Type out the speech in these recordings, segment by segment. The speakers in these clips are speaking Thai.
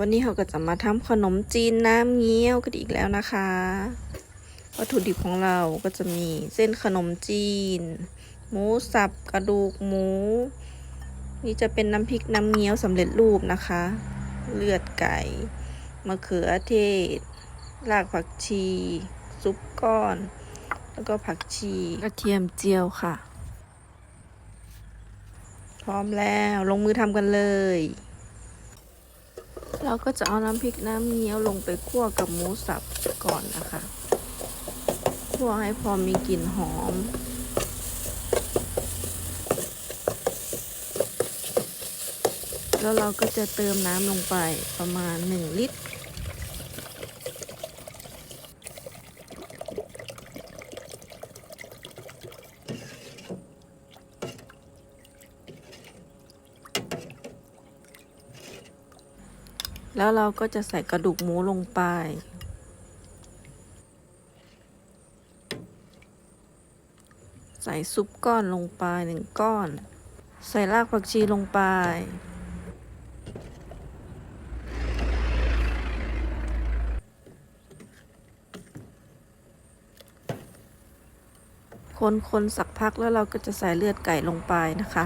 วันนี้เราก็จะมาทำขนมจีนน้ำเงี้ยวกันอีกแล้วนะคะ วัตถุดิบของเราก็จะมีเส้นขนมจีน หมูสับกระดูกหมู นี่จะเป็นน้ำพริกน้ำเงี้ยวสำเร็จรูปนะคะ เลือดไก่มะเขือเทศ รากผักชี ซุปก้อน แล้วก็ผักชีกระเทียมเจียวค่ะ พร้อมแล้วลงมือทำกันเลย เราก็จะเอาน้ำพริกน้ำเงี้ยวลงไปคั่วกับหมูสับก่อนนะคะคั่วให้พอมีกลิ่นหอม แล้วเราก็จะเติมน้ำลงไปประมาณ 1 ลิตร แล้วเราก็จะใส่กระดูกหมูลงไป ใส่ซุปก้อนลงไปหนึ่งก้อน ใส่รากผักชีลงไป คนคนสักพักแล้วเราก็จะใส่เลือดไก่ลงไปนะคะ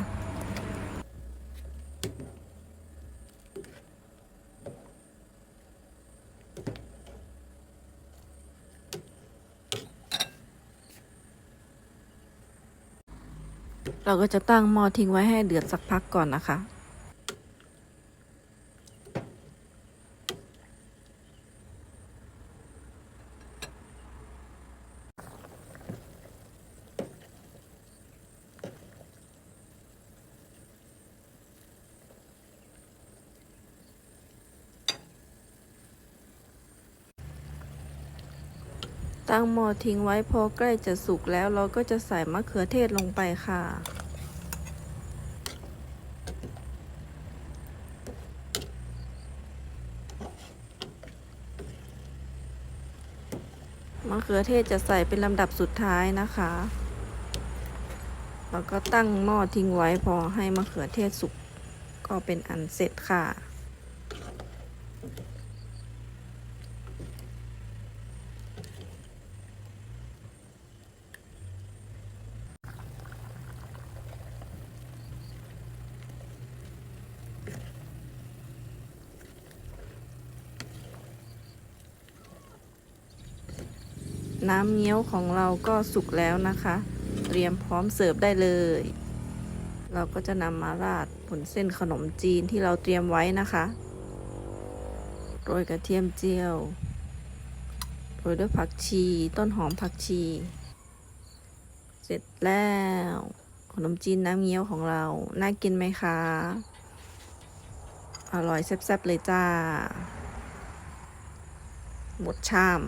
เราก็จะตั้งหม้อทิ้งไว้ให้เดือดสักพักก่อนนะคะ ตั้งหม้อทิ้งไว้พอใกล้จะสุกแล้วเราก็จะใส่มะเขือเทศลงไปค่ะ มะเขือเทศจะใส่เป็นลำดับสุดท้ายนะคะ แล้วก็ตั้งหม้อทิ้งไว้พอให้มะเขือเทศสุกก็เป็นอันเสร็จค่ะ น้ำเงี้ยวของเราก็สุกแล้วนะคะ เตรียมพร้อมเสิร์ฟได้เลย เราก็จะนำมาราดผลเส้นขนมจีนที่เราเตรียมไว้นะคะโรยกระเทียมเจียวโรยด้วยผักชี ต้นหอมผักชี เสร็จแล้ว ขนมจีนน้ำเงี้ยวของเรา น่ากินไหมคะ อร่อยแซ่บๆเลยจ้า หมดชาม